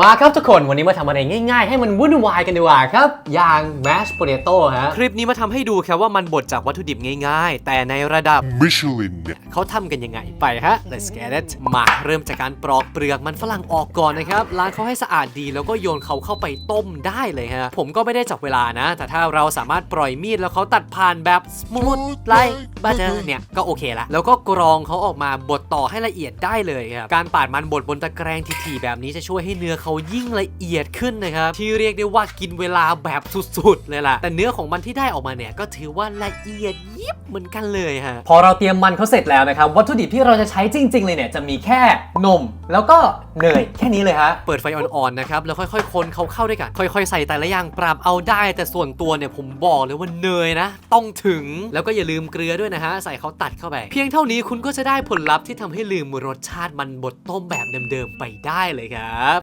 มาครับทุกคนวันนี้มาทำอะไรง่ายๆ ให้มันวุ่นวายกันดีกว่าครับ อย่าง mashed potato ฮะ คลิปนี้มาทำให้ดูแค่ว่ามันบดจากวัตถุดิบง่ายๆ แต่ในระดับ Michelin เขาทำกันยังไงไปฮะ let's get it มาเริ่มจากการปลอกเปลือกมันฝรั่งออกก่อนนะครับล้างเขาให้สะอาดดีแล้วก็โยนเขาเข้าไปต้มได้เลยฮะ ผมก็ไม่ได้จับเวลานะ แต่ถ้าเราสามารถปล่อยมีดแล้วเขาตัดผ่านแบบ smooth like butter เนี่ยก็โอเคละแล้วก็กรองเขาออกมาบดต่อให้ละเอียดได้เลยครับการปาดมันบดบนตะแกรงถี่ๆแบบนี้จะช่วยให้เนื้อเขายิ่งละเอียดขึ้นนะครับ ที่เรียกได้ว่ากินเวลาแบบสุดๆ เลยล่ะ แต่เนื้อของมันที่ได้ออกมาเนี่ยก็ถือว่าละเอียดยิบเหมือนกันเลยฮะ พอเราเตรียมมันเขาเสร็จแล้วนะครับ วัตถุดิบที่เราจะใช้จริง ๆ เลยเนี่ยจะมีแค่นม แล้วก็เนยแค่นี้เลยฮะ เปิดไฟอ่อนๆนะครับแล้วค่อยๆ คนเขาเข้าด้วยกัน ค่อยๆ ใส่แต่ละอย่างปรับเอาได้ แต่ส่วนตัวเนี่ยผมบอกเลยว่าเนยนะ ต้องถึงแล้วก็อย่าลืมเกลือด้วยนะฮะใส่เขาตัดเข้าไป เพียงเท่านี้คุณก็จะได้ผลลัพธ์ที่ทำให้ลืมรสชาติมันบดต้มแบบเดิมๆไปได้เลยครับ